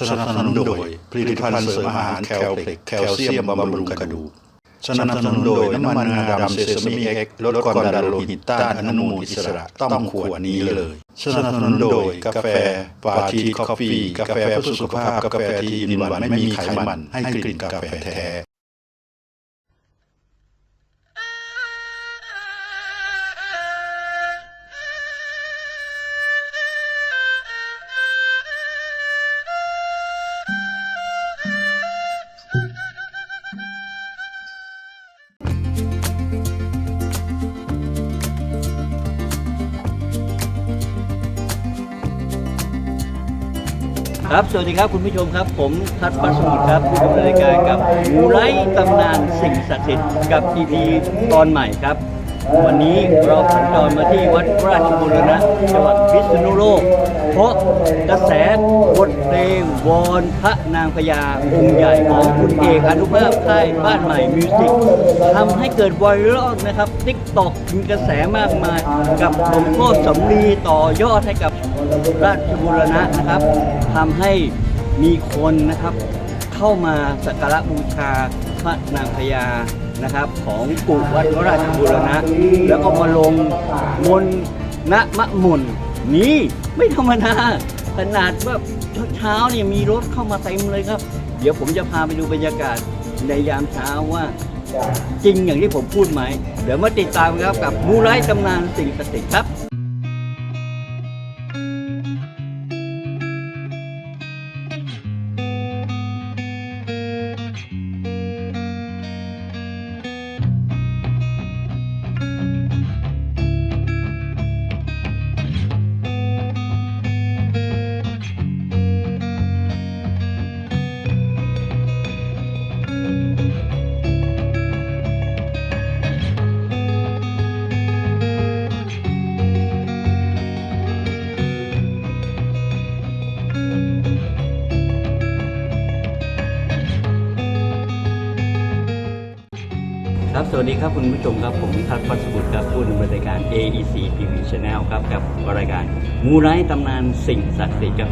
สนับสนุนโดยผลิตภัณฑ์เสริมอาหารแคลเพล็กแคลเซียมบำรุงกระดูกสนับสนุนโดยน้ำมันงาดำเซซามิเอ็กลดความดันโลหิตต้านอนุมูลอิสระต้องขวดนี้เลยสนับสนุนโดยกาแฟปาทีคอฟฟี่กาแฟเพื่อสุขภาพกาแฟที่อินวันไม่มีไขมันให้กลิ่นกาแฟแท้ ครับ สวัสดีครับคุณผู้ชมครับ ผมทัศน์ปัสมุทรครับผู้ดำเนินรายการกับมูไลตำนานสิ่งศักดิ์สิทธิ์กับ EP ตอนใหม่ครับ วันนี้เราสัญจรมาที่วัดราชบุรณะจังหวัดพิษณุโลก เพราะกระแสบท ลงวอนพระนางพญาองค์ใหญ่ของคุณเอกอนุภาพค่ายบ้านใหม่มิวสิกทำให้เกิดไวรัลนะครับติ๊กตอกมีกระแสมากมาย กับหลวงพ่อสำลีต่อยอดให้กับราชบุรณะนะครับทำให้มีคนนะครับ เข้ามาสักการะบูชาพระนางพญานะครับ ของกุวัดราชบูรณะ แล้วก็มาลงมนต์ณมะมนนี่ไม่ธรรมดาขนาดว่า เช้าๆเนี่ยมีรถเข้ามาเต็มเลยครับ เดี๋ยวผมจะพาไปดูบรรยากาศในยามเช้าว่า จริงอย่างที่ผมพูดไหม เดี๋ยวมาติดตามครับกับมูไลตำนานสิ่งศักดิ์สิทธิ์ครับ ครับ สวัสดีครับคุณผู้ชมครับ ผมทัศน์ปัสบุตรครับผู้ดำเนินรายการ AEC TV Channel ครับกับรายการมูไร้ตำนานสิ่งศักดิ์สิทธิ์ครับ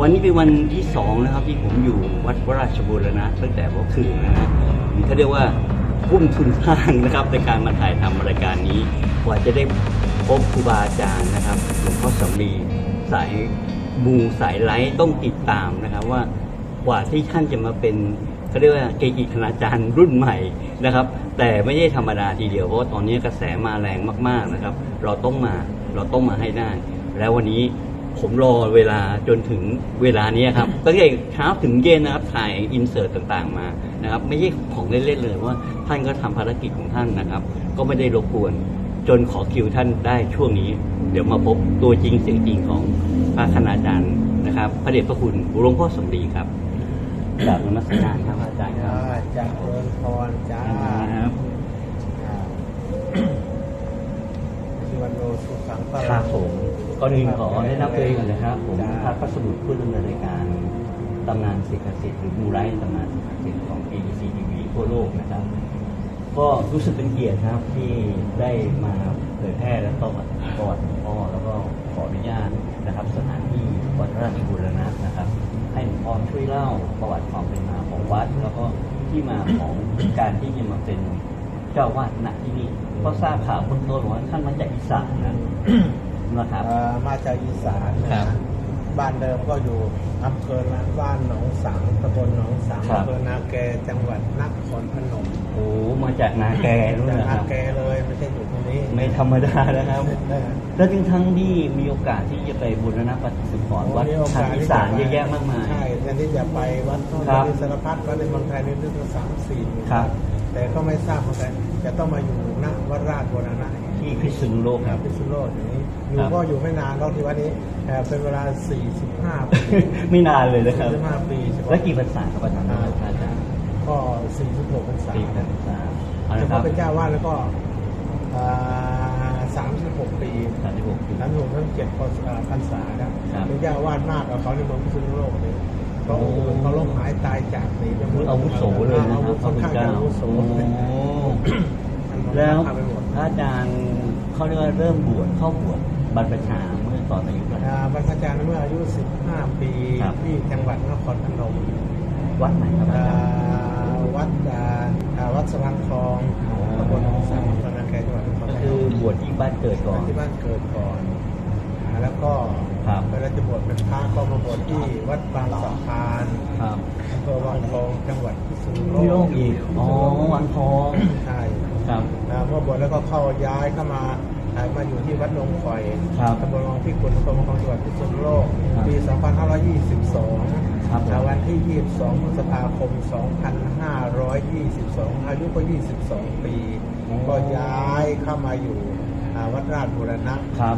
วันนี้เป็นวันที่สองนะครับที่ผมอยู่วัดวราชบูรณะตั้งแต่เมื่อคืนนะฮะนี่เขาเรียกว่าพุ่มทุนสร้างนะครับในการมาถ่ายทำรายการนี้กว่าจะได้พบครูบาอาจารย์นะครับหลวงพ่อสำลีสายมูสายไลท์ต้องติดตามนะครับว่ากว่าที่ท่านจะมาเป็น เขาเรียกว่าเกจิคณาจารย์รุ่นใหม่นะครับ แต่ไม่ใช่ธรรมดาทีเดียวเพราะว่าตอนนี้กระแสมาแรงมากๆนะครับ เราต้องมาเราต้องมาให้ได้ แล้ววันนี้ผมรอเวลาจนถึงเวลานี้ครับตั้งแต่เช้าถึงเย็นนะครับถ่ายอินเสิร์ตต่างๆมานะครับ ไม่ใช่ของเล่นๆเลยว่าท่านก็ทำภารกิจของท่านนะครับ ก็ไม่ได้รบกวนจนขอคิวท่านได้ช่วงนี้ เดี๋ยวมาพบตัวจริงเสียงจริงของพระคณาจารย์นะครับ พระเดชพระคุณหลวงพ่อสมดีครับกราบนมัสการครับอา จารย์ครับจากเอิญพรจ้าครับชิวันโนสุขังปะครับผมก่อนอื่นขอแนะนำตัวเองก่อนนะครับ ผมพัฒพัสดุผู้ดำเนินรายการตำนานศิษย์ศิษย์หรือมูไรตำนานศิษย์ศิษย์ของ ABC TV ทั่วโลกนะครับ ก็รู้สึกเป็นเกียรติครับที่ได้มาเผยแพร่และประวัติประวัติของพ่อแล้วก็ขออนุญาตนะครับ สถานที่วัดราชบุรณะนะครับ ให้หลวงพ่อช่วยเล่าประวัติความเป็นมาของวัด แล้วก็ที่มาของการที่จะมาเป็นเจ้าวาดณที่นี่ก็ทราบข่าวเบื้องต้นว่าท่านมาจากอีสานนะนะครับเอ่อมาจากอีสานครับ บ้านเดิมก็อยู่อำเภอละบ้านหนองสังตำบลหนองสังครับ อำเภอนาแกจังหวัดนครพนมโอ้มาจากนาแกด้วยจากนะคนารับ แกเลยไม่ใช่อยู่ตรงนี้ไม่ธรรมดานะครับเออแล้วจึงทั้งที่มีโอกาสที่จะไปบูรณะปฏิสังขรณ์วัดมีโอกทางสอีสานเยอะแยะมากมาย ใช่แทนที่จะไปวัดโน่นครับวัดสารพัดวัดในเมืองไทยนี่เรื่องสามสี่ ครับ แต่ก็ไม่ทราบเหมือนกันจะต้องมาอยู่ณวัดราชบูรณะ ที่พิษณุโลกครับ พิษณุโลกอย่างนี้อครัยู่บก็อยู่ไม่นานก็ที่วันนี้เอ่อเป็นเวลา 45 ปี ไม่นานเลยนะครับ45ปีใช่ไหมแล้วกี่ภาษาครับอาจารย์ครับอาจารย์ก็ 46พรรษาสี่ภาษาเอาเฉละครัพาะบเป็นเจ้าวาดแล้วก็อ่า36 ปีสามสิบหกปีทั้งรวมทั้งเจ็ดพรรษาพรรษาครับครับเป็นเจ้าวาดมากกว่าเขาในเมืองพิษณุโลกเลยเพราะโอ้เขาลงหายตายจากหนีไปหมดอาวุโสเลยนะอาควุรับธค่อนข้างจะอาวุโสโอ้แล้วทำไปหมด พระอาจารย์เขาเรียกว่าเริ่มบวชเข้าบวชบรรพชาเมื่อตอนอายุเท่าไหร่ อ่าบรรพชาเมื่ออายุ 15 ปีครับ ที่จังหวัดนครพนมวัดไหนครับอาอ่าจารย์ วัดอ่าอ่าวัดสว่างทองอ๋อ ตำบลหนองสังอำเภอนาแคจังหวัดนครพก็นคือมบวชที่บ้านเกิดก่อน ที่บ้านเกิดก่อนอ่าแล้วก็ครับ เวลาจะบวชเป็นพระก็มาบวชที่วัดบางสะพานครับอำเภอวังทองจังหวัดพิษณุพี่โลโลกกอีกอ๋อวังทอง ใช่ ครับอ่าเมื่อบวชแล้วก็เข้าย้ายเข้ามาอ่ามาอยู่ที่วัดหนองข่อยครับตำบลวังพิกุลอำเภอวังทองจังหวัดพิษณุโลกครับปี 2522ครับผมอ่าวันที่ 22พฤษภาคม 2522 อายุก็ 22 ปี ก็ย้ายเข้ามาอยู่อ่าวัดราชบูรณะครับ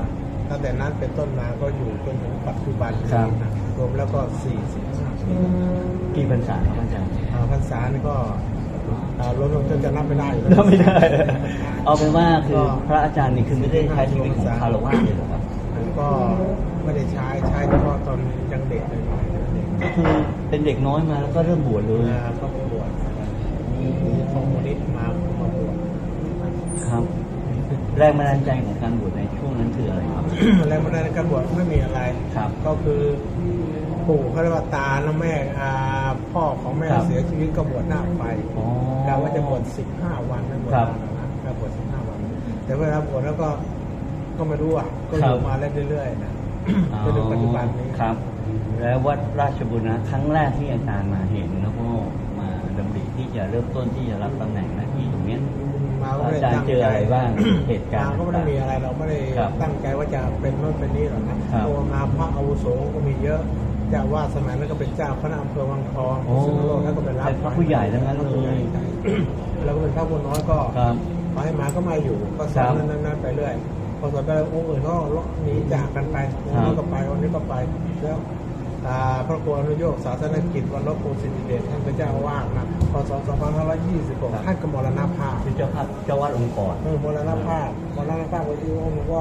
ตั้งแต่นั้นเป็นต้นมาก็อยู่จนถึงปัจจุบันครับนี้นะรวมแล้วก็ 45ปีกี่พรรษาครับอาจารย์อ่าพรรษานี่ก็ อ่ารวมๆจนจะนับไม่ได้อยู่ก็ไม่ได้ เอาเป็นว่าคือก็พระอาจารย์นี่คือไม่ได้ใช้ชีวิตของคารวะเลยเหรอครับมันก็ไม่ได้ใช้ใช้เฉพาะตอนยังเด็กเลยหน่อยเด็กก็คือเป็นเด็กน้อยมาแล้วก็เริ่มบวชเลยอ่าก็มาบวชมีคอมมูนิสต์มามาบวช ครับ แรงบันดาลใจของการบวชในช่วงนั้นคืออะไรครับแล้วมาได้ในการบวชไม่มีอะไร ครับ ก็คือปู่เขาเรียกว่าตาและแม่อ่า พ่อของแม่ครับเสียชีวิตก็บวชหน้าไฟอ๋อกะว่าจะบวช15วันนะบวชครับนานนะก็บวช15วัน แต่เวลาบวชแล้วก็ก็ไม่รู้อะก็อครัยู่บมาเรื่อยๆนะอ๋อจนถึงปัจจุบันนี้ครับ แล้ววัดราชบุรณะครั้งแรกที่อาจารย์มาเห็นแล้วก็มาดำริที่จะเริ่มต้นที่จะรับตำแหน่งหน้าที่ตรงเนี้ยมาก็ไม่ได้อาจารย์ตั้งเจอใจอะไรบ้างเหตุการณ์มาก็ไม่ได้มีอะไรเราไม่ได้ครับตั้งใจว่าจะเป็นโน่นเป็นนี่หรอกนะครับตัวมาพระอาวุโสก็มีเยอะ เจ้าว่าสมัยนั้นก็เป็นเจ้าคณะอำเภอวังทองโอ้พิษณุโลกแล้วก็เป็นรับเป็นพระผู้ใหญ่ทั้งนั้นเลยใช่แล้วก็เป็นพระบุญน้อยก็ครับพอให้มาก็มาอยู่ก็สครัอนบนั้นๆไปเรื่อยพอสอนไปองค์อื่นก็หนีจากกันไปองค์ครันี้บก็ไปองค์นี้ก็ไปแล้วอ่าพระครูอนุโยคศาสนกิจวันลบภูสิริเดชท่านเป็นเจ้าอาวาสนะพศ2526ท่านก็มรณภาพคือเจ้าภาพเจ้าวัดองค์ก่อนเออมรณภาพมรณภาพก็ที่องค์ก็